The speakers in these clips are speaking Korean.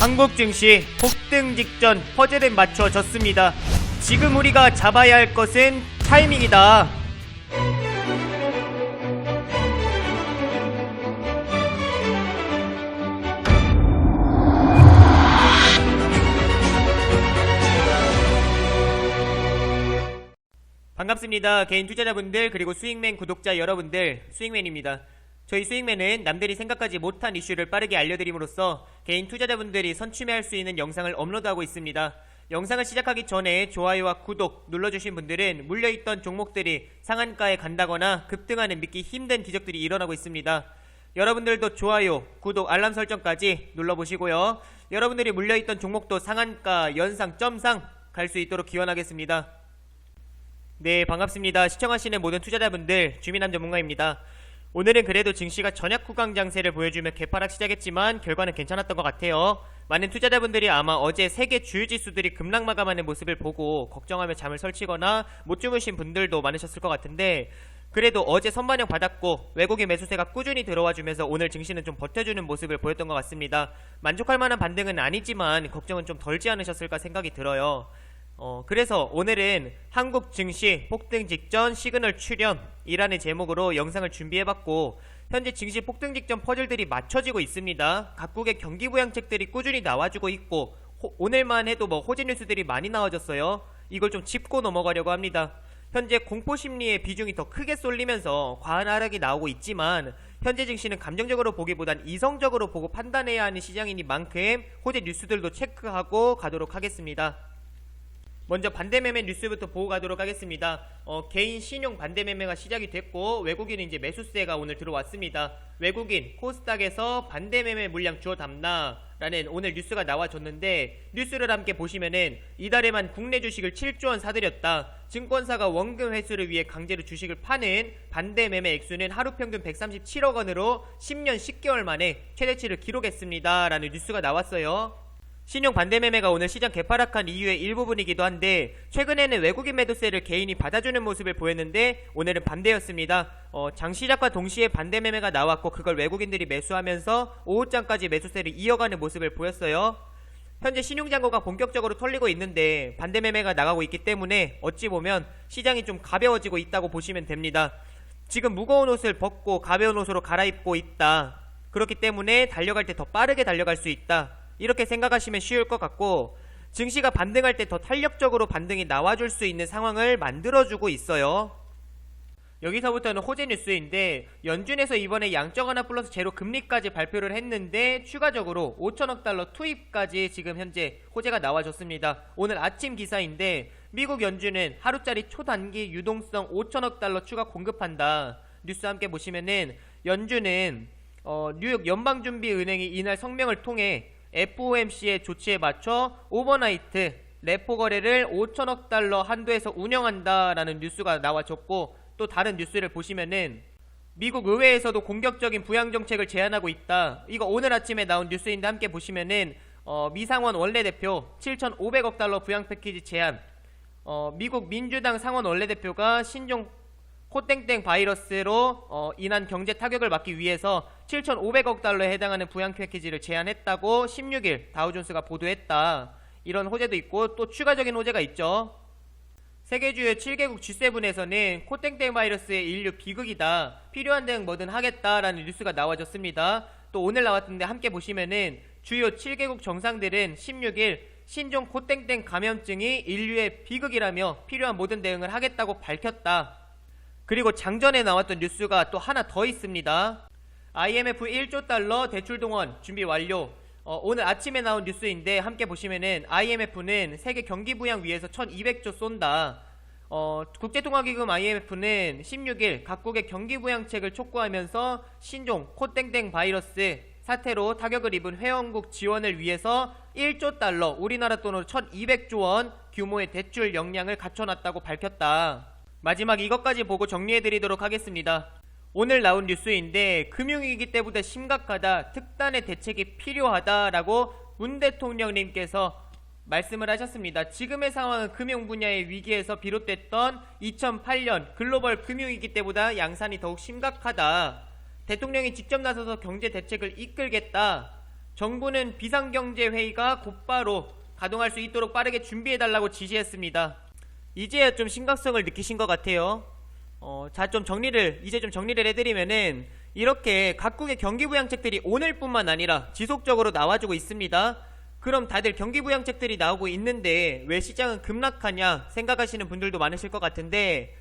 한국 증시 폭등 직전 퍼즐은 맞춰졌습니다. 지금 우리가 잡아야 할 것은 타이밍이다. 반갑습니다. 개인 투자자분들 그리고 수익맨 구독자 여러분들 수익맨입니다. 저희 수익맨은 남들이 생각하지 못한 이슈를 빠르게 알려드림으로써 개인 투자자분들이 선취매할 수 있는 영상을 업로드하고 있습니다. 영상을 시작하기 전에 좋아요와 구독 눌러주신 분들은 물려있던 종목들이 상한가에 간다거나 급등하는 믿기 힘든 기적들이 일어나고 있습니다. 여러분들도 좋아요, 구독, 알람 설정까지 눌러보시고요. 여러분들이 물려있던 종목도 상한가, 연상, 점상 갈 수 있도록 기원하겠습니다. 네, 반갑습니다. 시청하시는 모든 투자자분들, 주민함 전문가입니다. 오늘은 그래도 증시가 전약 구강 장세를 보여주며 개파락 시작했지만 결과는 괜찮았던 것 같아요. 많은 투자자분들이 아마 어제 세계 주요 지수들이 급락 마감하는 모습을 보고 걱정하며 잠을 설치거나 못 주무신 분들도 많으셨을 것 같은데 그래도 어제 선반영 받았고 외국인 매수세가 꾸준히 들어와 주면서 오늘 증시는 좀 버텨주는 모습을 보였던 것 같습니다. 만족할 만한 반등은 아니지만 걱정은 좀 덜지 않으셨을까 생각이 들어요. 어, 그래서 오늘은 한국 증시 폭등 직전 시그널 출현이라는 제목으로 영상을 준비해봤고 현재 증시 폭등 직전 퍼즐들이 맞춰지고 있습니다. 각국의 경기 부양책들이 꾸준히 나와주고 있고 호- 오늘만 해도 뭐 호재 뉴스들이 많이 나와졌어요. 이걸 좀 짚고 넘어가려고 합니다. 현재 공포 심리의 비중이 더 크게 쏠리면서 과한 하락이 나오고 있지만 현재 증시는 감정적으로 보기보단 이성적으로 보고 판단해야 하는 시장이니만큼 호재 뉴스들도 체크하고 가도록 하겠습니다. 먼저 반대매매 뉴스부터 보고 가도록 하겠습니다. 어, 개인 신용 반대매매가 시작이 됐고 외국인은 이제 매수세가 오늘 들어왔습니다. 외국인 코스닥에서 반대매매 물량 주어 담나 라는 오늘 뉴스가 나와줬는데 뉴스를 함께 보시면은 이달에만 국내 주식을 7조 원 사들였다. 증권사가 원금 회수를 위해 강제로 주식을 파는 반대 매매 액수는 하루 평균 137억 원으로 10년 10개월 만에 최대치를 기록했습니다라는 뉴스가 나왔어요. 신용 반대 매매가 오늘 시장 개파락한 이유의 일부분이기도 한데 최근에는 외국인 매도세를 개인이 받아주는 모습을 보였는데 오늘은 반대였습니다. 어, 장 시작과 동시에 반대 매매가 나왔고 그걸 외국인들이 매수하면서 오후장까지 매수세를 이어가는 모습을 보였어요. 현재 신용잔고가 본격적으로 털리고 있는데 반대 매매가 나가고 있기 때문에 어찌 보면 시장이 좀 가벼워지고 있다고 보시면 됩니다. 지금 무거운 옷을 벗고 가벼운 옷으로 갈아입고 있다. 그렇기 때문에 달려갈 때 더 빠르게 달려갈 수 있다. 이렇게 생각하시면 쉬울 것 같고 증시가 반등할 때 더 탄력적으로 반등이 나와줄 수 있는 상황을 만들어주고 있어요. 여기서부터는 호재 뉴스인데 연준에서 이번에 양적 완화 플러스 제로 금리까지 발표를 했는데 추가적으로 5천억 달러 투입까지 지금 현재 호재가 나와줬습니다. 오늘 아침 기사인데 미국 연준은 하루짜리 초단기 유동성 5천억 달러 추가 공급한다. 뉴스 함께 보시면은 연준은 어, 뉴욕 연방준비은행이 이날 성명을 통해 FOMC의 조치에 맞춰 오버나이트 레포 거래를 5천억 달러 한도에서 운영한다라는 뉴스가 나와줬고 또 다른 뉴스를 보시면은 미국 의회에서도 공격적인 부양 정책을 제안하고 있다. 이거 오늘 아침에 나온 뉴스인데 함께 보시면은 어, 미상원 원내대표 7,500억 달러 부양 패키지 제안. 어, 미국 민주당 상원 원내대표가 신종 코땡땡 바이러스로 어, 인한 경제 타격을 막기 위해서 7,500억 달러에 해당하는 부양 패키지를 제안했다고 16일 다우존스가 보도했다. 이런 호재도 있고 또 추가적인 호재가 있죠. 세계 주요 7개국 G7에서는 코땡땡 바이러스의 인류 비극이다. 필요한 대응 뭐든 하겠다라는 뉴스가 나와졌습니다. 또 오늘 나왔던데 함께 보시면은 주요 7개국 정상들은 16일 신종 코땡땡 감염증이 인류의 비극이라며 필요한 모든 대응을 하겠다고 밝혔다. 그리고 장전에 나왔던 뉴스가 또 하나 더 있습니다. IMF 1조 달러 대출 동원 준비 완료. 어, 오늘 아침에 나온 뉴스인데 함께 보시면은 IMF는 세계 경기 부양 위해서 1,200조 쏜다. 어, 국제통화기금 IMF는 16일 각국의 경기 부양책을 촉구하면서 신종 코땡땡 바이러스 사태로 타격을 입은 회원국 지원을 위해서 1조 달러, 우리나라 돈으로 1,200조 원 규모의 대출 역량을 갖춰놨다고 밝혔다. 마지막 이것까지 보고 정리해드리도록 하겠습니다. 오늘 나온 뉴스인데 금융위기 때보다 심각하다, 특단의 대책이 필요하다라고 문 대통령님께서 말씀을 하셨습니다. 지금의 상황은 금융 분야의 위기에서 비롯됐던 2008년 글로벌 금융위기 때보다 양산이 더욱 심각하다. 대통령이 직접 나서서 경제 대책을 이끌겠다. 정부는 비상경제회의가 곧바로 가동할 수 있도록 빠르게 준비해달라고 지시했습니다. 이제야 좀 심각성을 느끼신 것 같아요. 어, 자, 좀 정리를, 이제 좀 정리를 해드리면은, 이렇게 각국의 경기부양책들이 오늘뿐만 아니라 지속적으로 나와주고 있습니다. 그럼 다들 경기부양책들이 나오고 있는데, 왜 시장은 급락하냐 생각하시는 분들도 많으실 것 같은데,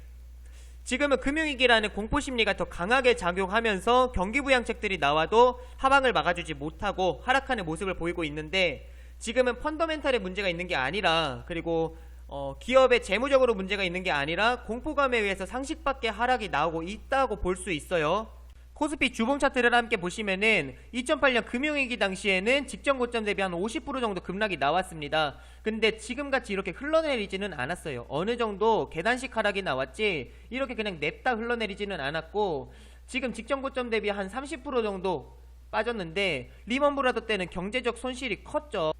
지금은 금융위기라는 공포심리가 더 강하게 작용하면서 경기부양책들이 나와도 하방을 막아주지 못하고 하락하는 모습을 보이고 있는데 지금은 펀더멘탈의 문제가 있는 게 아니라 그리고 어, 기업의 재무적으로 문제가 있는 게 아니라 공포감에 의해서 상식 밖의 하락이 나오고 있다고 볼 수 있어요. 코스피 주봉 차트를 함께 보시면은 2008년 금융위기 당시에는 직전 고점 대비 한 50% 정도 급락이 나왔습니다. 근데 지금같이 이렇게 흘러내리지는 않았어요. 어느 정도 계단식 하락이 나왔지 이렇게 그냥 냅다 흘러내리지는 않았고 지금 직전 고점 대비 한 30% 정도 빠졌는데 리먼 브라더 때는 경제적 손실이 컸죠.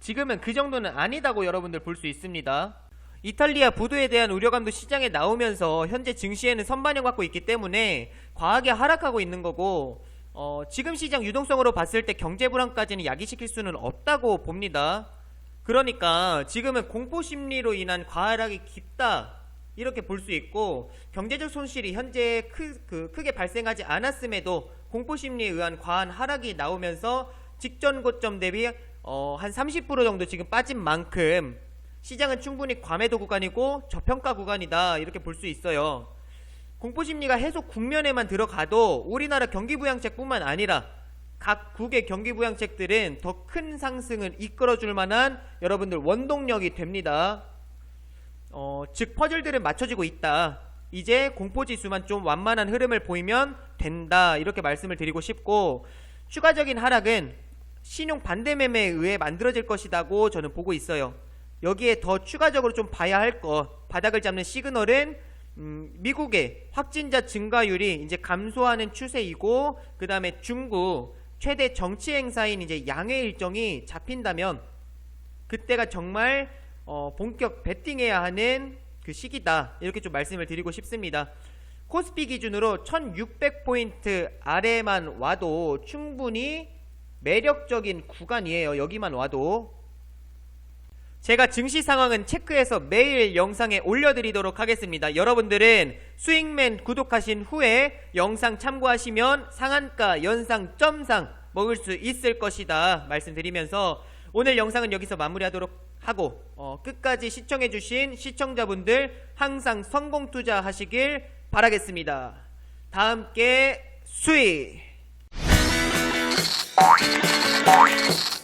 지금은 그 정도는 아니다고 여러분들 볼 수 있습니다. 이탈리아 부도에 대한 우려감도 시장에 나오면서 현재 증시에는 선반영 갖고 있기 때문에 과하게 하락하고 있는 거고 어, 지금 시장 유동성으로 봤을 때 경제 불안까지는 야기시킬 수는 없다고 봅니다. 그러니까 지금은 공포 심리로 인한 과하락이 깊다 이렇게 볼 수 있고 경제적 손실이 현재 크, 그, 크게 발생하지 않았음에도 공포 심리에 의한 과한 하락이 나오면서 직전 고점 대비 어, 한 30% 정도 지금 빠진 만큼 시장은 충분히 과매도 구간이고 저평가 구간이다 이렇게 볼 수 있어요. 공포 심리가 해소 국면에만 들어가도 우리나라 경기 부양책뿐만 아니라 각 국의 경기 부양책들은 더 큰 상승을 이끌어 줄 만한 여러분들 원동력이 됩니다. 어, 즉 퍼즐들은 맞춰지고 있다. 이제 공포 지수만 좀 완만한 흐름을 보이면 된다. 이렇게 말씀을 드리고 싶고 추가적인 하락은 신용 반대 매매에 의해 만들어질 것이다고 저는 보고 있어요. 여기에 더 추가적으로 좀 봐야 할 것, 바닥을 잡는 시그널은 음, 미국의 확진자 증가율이 이제 감소하는 추세이고 그 다음에 중국 최대 정치 행사인 이제 양회 일정이 잡힌다면 그때가 정말 어, 본격 베팅해야 하는 그 시기다 이렇게 좀 말씀을 드리고 싶습니다. 코스피 기준으로 1600포인트 아래만 와도 충분히 매력적인 구간이에요. 여기만 와도 제가 증시 상황은 체크해서 매일 영상에 올려드리도록 하겠습니다. 여러분들은 스윙맨 구독하신 후에 영상 참고하시면 상한가, 연상, 점상 먹을 수 있을 것이다 말씀드리면서 오늘 영상은 여기서 마무리하도록 하고 어, 끝까지 시청해주신 시청자분들 항상 성공 투자하시길 바라겠습니다. 다 함께 수익! Oink, oink, oink.